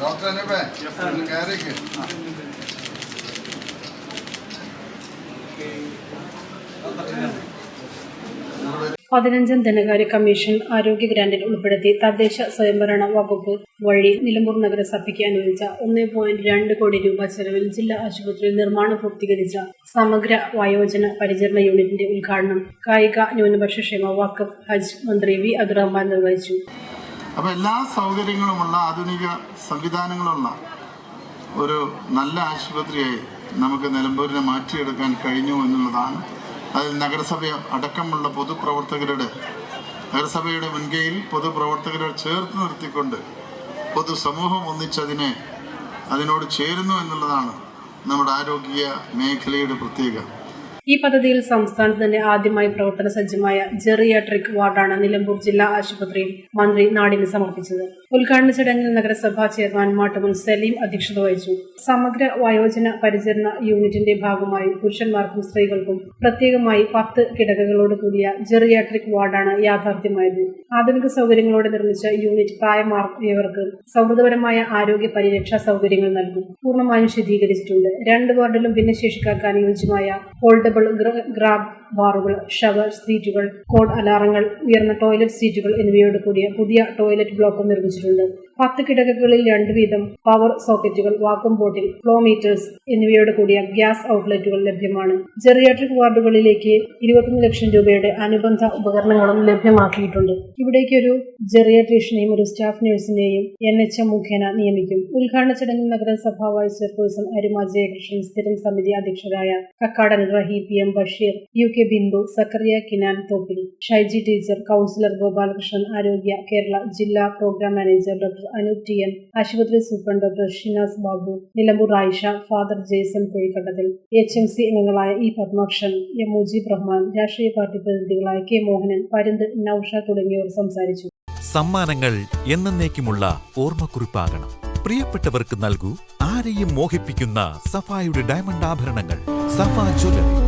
Doctor അനൂപേ ഒന്ന് കയറിക്ക്. പതിനഞ്ചാം ധനകാര്യ കമ്മീഷൻ ആരോഗ്യ ഗ്രാന്റിൽ ഉൾപ്പെടുത്തി തദ്ദേശ സ്വയംഭരണ വകുപ്പ് വഴി നിലമ്പൂർ നഗരസഭയ്ക്ക് അനുവദിച്ച ഒന്നേ പോയിന്റ് രണ്ട് കോടി രൂപ ചെലവിൽ ജില്ലാ ആശുപത്രിയിൽ നിർമ്മാണം പൂർത്തീകരിച്ച സമഗ്ര വയോജന പരിചരണ യൂണിറ്റിന്റെ ഉദ്ഘാടനം കായിക ന്യൂനപക്ഷ ക്ഷേമ വഖഫ് ഹജ്ജ് മന്ത്രി വി അബ്ദുറഹ്മാൻ നിർവഹിച്ചു. അപ്പോൾ എല്ലാ സൗകര്യങ്ങളുമുള്ള ആധുനിക സംവിധാനങ്ങളുള്ള ഒരു നല്ല ആശുപത്രിയായി നമുക്ക് നിലമ്പൂരിനെ മാറ്റിയെടുക്കാൻ കഴിഞ്ഞു എന്നുള്ളതാണ്. അതിൽ നഗരസഭ അടക്കമുള്ള പൊതുപ്രവർത്തകരുടെ നഗരസഭയുടെ മുൻകൈയിൽ പൊതുപ്രവർത്തകരെ ചേർത്ത് നിർത്തിക്കൊണ്ട് പൊതുസമൂഹം ഒന്നിച്ചതിനെ അതിനോട് ചേരുന്നു എന്നുള്ളതാണ് നമ്മുടെ ആരോഗ്യ മേഖലയുടെ പ്രത്യേകത. ഈ പദ്ധതിയിൽ സംസ്ഥാനത്ത് തന്നെ ആദ്യമായി പ്രവർത്തന സജ്ജമായ ജെറിയാട്രിക് വാർഡാണ് നിലമ്പൂർ ജില്ലാ ആശുപത്രിയിൽ മന്ത്രി നാടിന് സമർപ്പിച്ചത്. ഉദ്ഘാടന ചടങ്ങിൽ നഗരസഭാ ചെയർമാൻ മാട്ടുമൻ സലീം അധ്യക്ഷത വഹിച്ചു. സമഗ്ര വയോജന പരിചരണ യൂണിറ്റിന്റെ ഭാഗമായി പുരുഷന്മാർക്കും സ്ത്രീകൾക്കും പ്രത്യേകമായി പത്ത് കിടക്കകളോട് കൂടിയ ജെറിയാട്രിക് വാർഡാണ് യാഥാർത്ഥ്യമായത്. ആധുനിക സൗകര്യങ്ങളോടെ നിർമ്മിച്ച യൂണിറ്റ് പ്രായമാർന്നവർക്ക് സൗഹൃദപരമായ ആരോഗ്യ പരിരക്ഷാ സൗകര്യങ്ങൾ നൽകും. പൂർണമായും ശുദ്ധീകരിച്ചിട്ടുണ്ട്. രണ്ട് വാർഡിലും ഭിന്നശേഷിക്കാർക്ക് അനുയോജ്യമായ available grab ബാറുകൾ ഷവർ സീറ്റുകൾ കോഡ് അലാറങ്ങൾ ഉയർന്ന ടോയ്ലറ്റ് സീറ്റുകൾ എന്നിവയോട് കൂടിയ പുതിയ ടോയ്ലറ്റ് ബ്ലോക്കും നിർമ്മിച്ചിട്ടുണ്ട്. പത്ത് കിടക്കകളിൽ രണ്ട് വീതം പവർ സോക്കറ്റുകൾ വാക്കും ബോട്ടിൽ ഫ്ലോ മീറ്റേഴ്സ് എന്നിവയോട് കൂടിയ ഗ്യാസ് ഔട്ട്ലെറ്റുകൾ ലഭ്യമാണ്. ജെറിയാട്രിക് വാർഡുകളിലേക്ക് ഇരുപത്തൊന്ന് ലക്ഷം രൂപയുടെ അനുബന്ധ ഉപകരണങ്ങളും ലഭ്യമാക്കിയിട്ടുണ്ട്. ഇവിടേക്ക് ഒരു ജെറിയാട്രീഷ്യനെയും ഒരു സ്റ്റാഫ് നഴ്സിനെയും എൻ എച്ച് എം മുഖേന നിയമിക്കും. ഉദ്ഘാടന ചടങ്ങിൽ നഗരസഭാ വൈസ് ചെയർപേഴ്സൺ അരുമ ജയകൃഷ്ണൻ സ്ഥിരം സമിതി അധ്യക്ഷരായ Kakkadan Raheem P M Basheer U K Bindu Sakkariya Kinan Thoppil Shaiji teacher councillor Gopalakrishnan Arogya Kerala ജില്ലാ programme manager doctor Anu T N ആശുപത്രി superintendent doctor Shinas Babu Nilambur Ayisha father Jaison കോഴിക്കട്ടതിൽ H M C അംഗങ്ങളായ E Padmakshan M Mujeeb Rahman രാഷ്ട്രീയ party പ്രതിനിധികളായ K Mohanan പരുന്ത് നൌഷ തുടങ്ങിയവർ സംസാരിച്ചു. സമ്മാനങ്ങൾ എന്നേക്കുമുള്ള ഓർമ്മക്കുറിപ്പാകണം. പ്രിയപ്പെട്ടവർക്ക് നൽകൂ ആരെയും മോഹിപ്പിക്കുന്ന സഫായുടെ ഡയമണ്ട് ആഭരണങ്ങൾ സഫാ ജ്വല്ലറി.